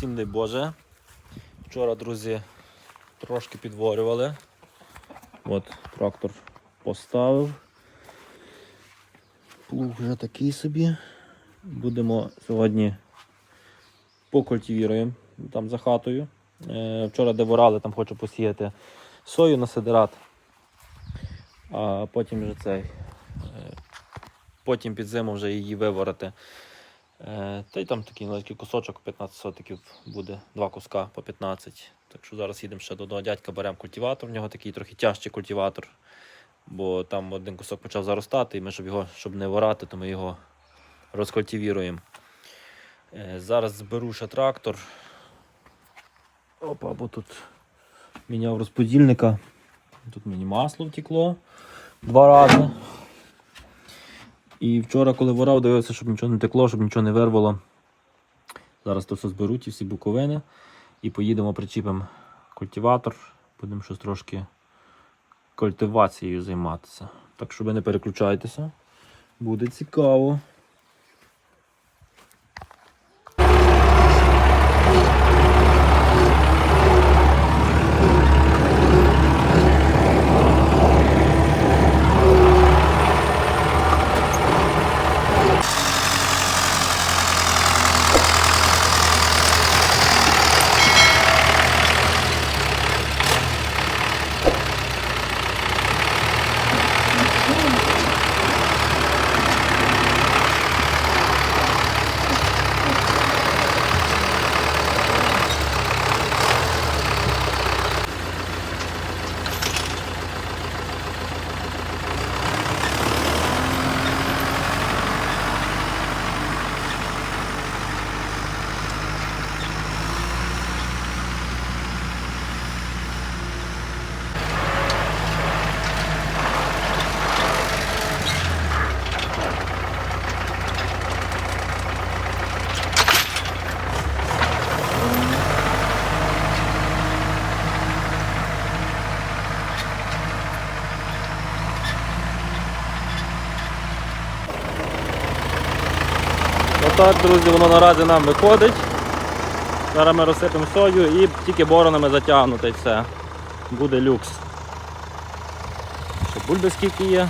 Всім дай Боже. Вчора, друзі, трошки підворювали. От трактор поставив. Плуг вже такий собі. Будемо сьогодні покультивіруємо там за хатою. Е, Вчора де ворали, там хочу посіяти сою на сидерат. А потім вже цей. е, Потім під зиму вже її виворити. Е, Та й там такий невеликий кусочок, 15 сотиків буде, два куска по 15. Так що зараз їдемо ще до одного дядька, беремо культиватор. В нього такий трохи тяжчий культиватор, бо там один кусок почав заростати, і ми, щоб його щоб не ворати, то ми його розкультивіруємо. Е, Зараз зберу ще трактор. Опа, бо тут міняв розподільника. Тут мені масло втекло два рази. І вчора, коли ворав, дивився, щоб нічого не текло, щоб нічого не вирвало. Зараз то все зберуть і всі буковини. І поїдемо, причіпимо культиватор. Будемо щось трошки культивацією займатися. Так що ви не переключайтеся. Буде цікаво. Отак, друзі, воно наразі нам виходить. Зараз ми розсипемо сою і тільки боронами затягнути все. Буде люкс. Бульби скільки є.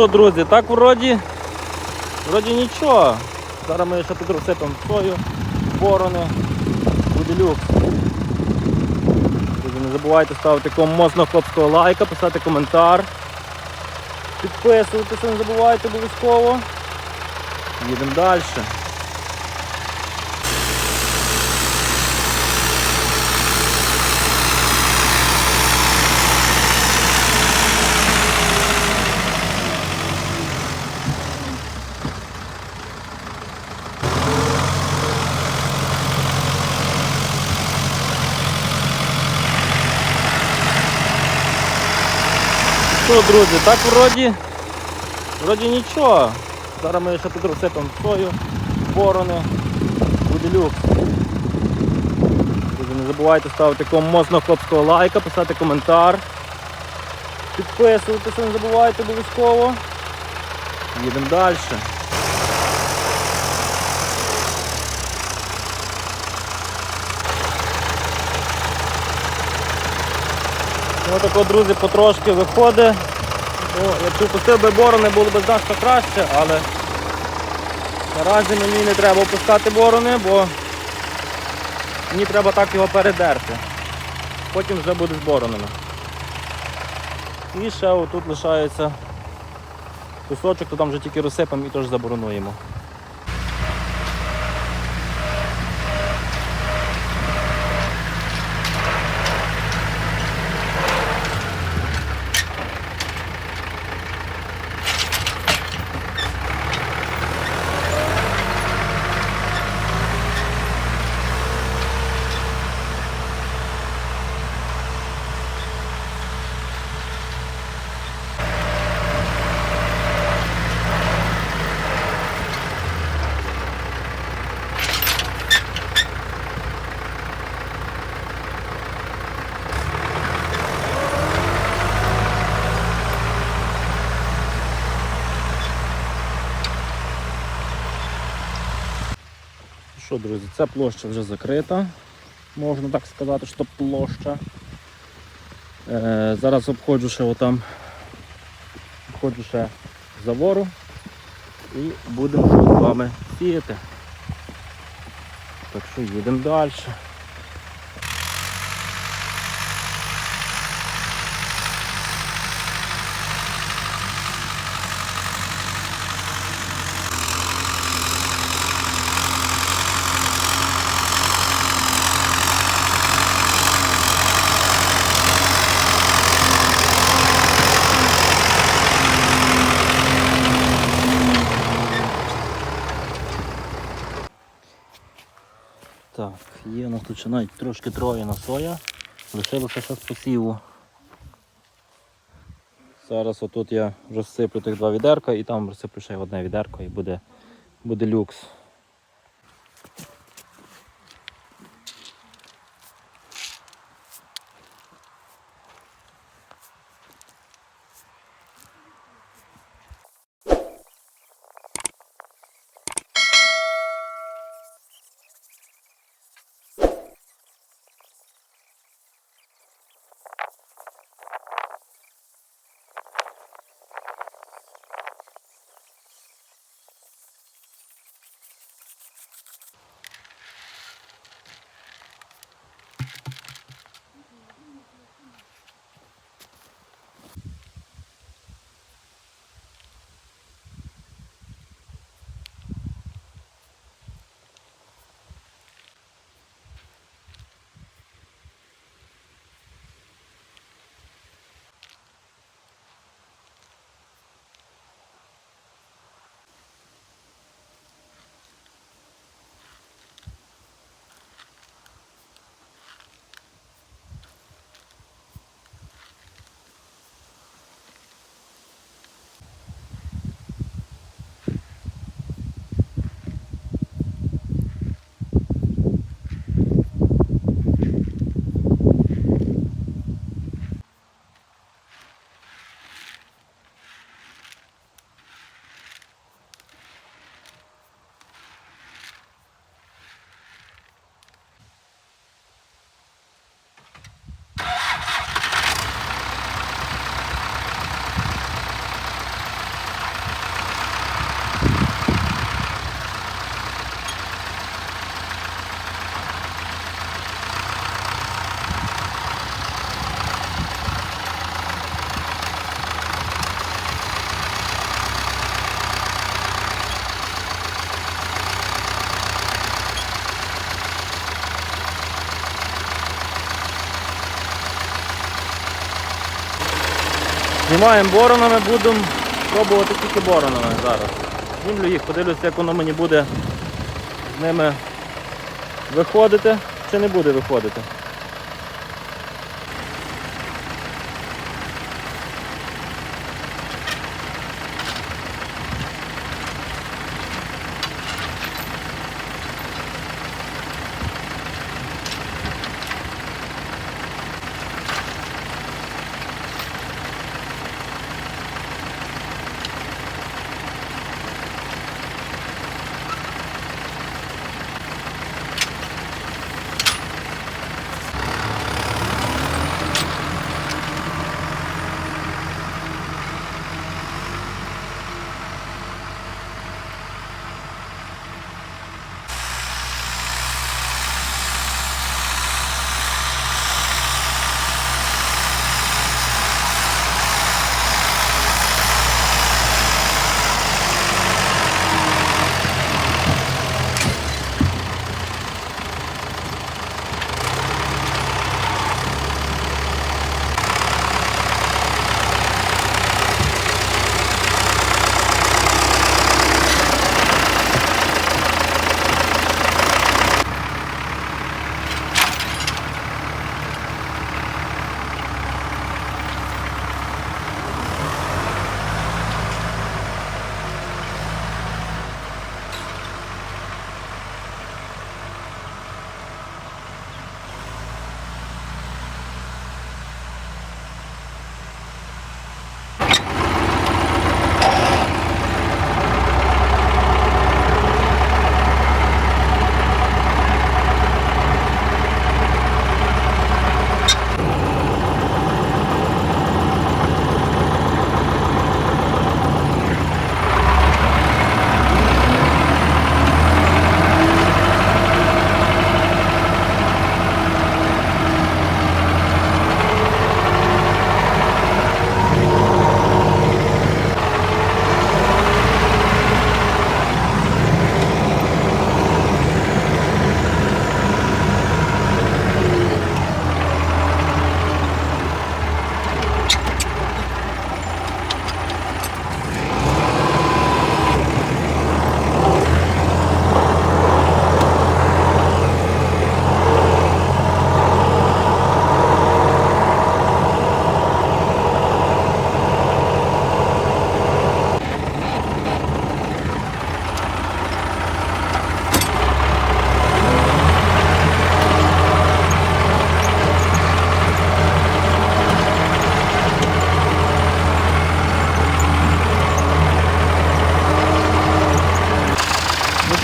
Що, друзі, так вроді, вроді нічого. Зараз ми ще підросипемо сою, борони, буде люкс. Друзі, не забувайте ставити кому моцного хлопського лайка, писати коментар. Підписуватися не забувайте обов'язково. Їдемо далі. Друзі, так вроді, вроді нічого. Зараз ми ще тут розсипемо сою, борони, буде люкс. Друзі, не забувайте ставити кому хлопського лайка, писати коментар. Підписуватися не забувайте обов'язково. Їдемо далі. Ось тако, друзі, потрошки виходить. Ну, якщо пустив би борони, було б значно краще, але наразі мені не треба опускати борони, бо мені треба так його передерти. Потім вже буде з боронами. І ще отут лишається кусочок, то там вже тільки розсипаємо і теж заборонуємо. Що, друзі, ця площа вже закрита. Можна так сказати, що площа. Е, зараз обходжу ще отам, обходжу ще завору і будемо з вами сіяти. Так що їдемо далі. Так, є у нас тут ще навіть трошки троєна соя. Лишилося ще з посіву. Зараз отут я розсиплю тих два відерка і там розсиплю ще одне відерко і буде, буде люкс. Знімаємо боронами, будемо пробувати тільки боронами зараз. Знімлю їх, подивлюся, як воно мені буде з ними виходити чи не буде виходити.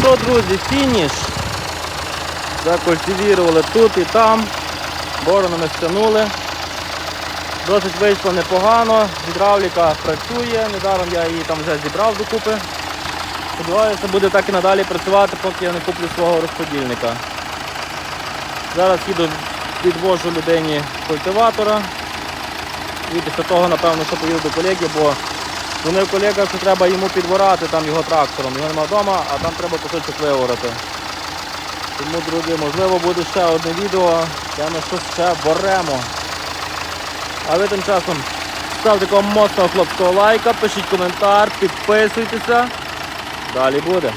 Що, друзі, фініш. Закультивірували тут і там. Боронами стягнули. Досить вийшло непогано. Гідравліка працює. Недаром я її там вже зібрав докупи. Сподіваюся, буде так і надалі працювати, поки я не куплю свого розподільника. Зараз їду, відвожу людині культиватора. І після того, напевно, що поїду до колеги, бо вони колега, що треба йому підворати там його трактором. Його нема вдома, а там треба кусочок виворити. Тому, друзі, можливо буде ще одне відео, де ми щось ще боремо. А ви тим часом ставте такого моцного хлопського лайка, пишіть коментар, підписуйтеся. Далі буде.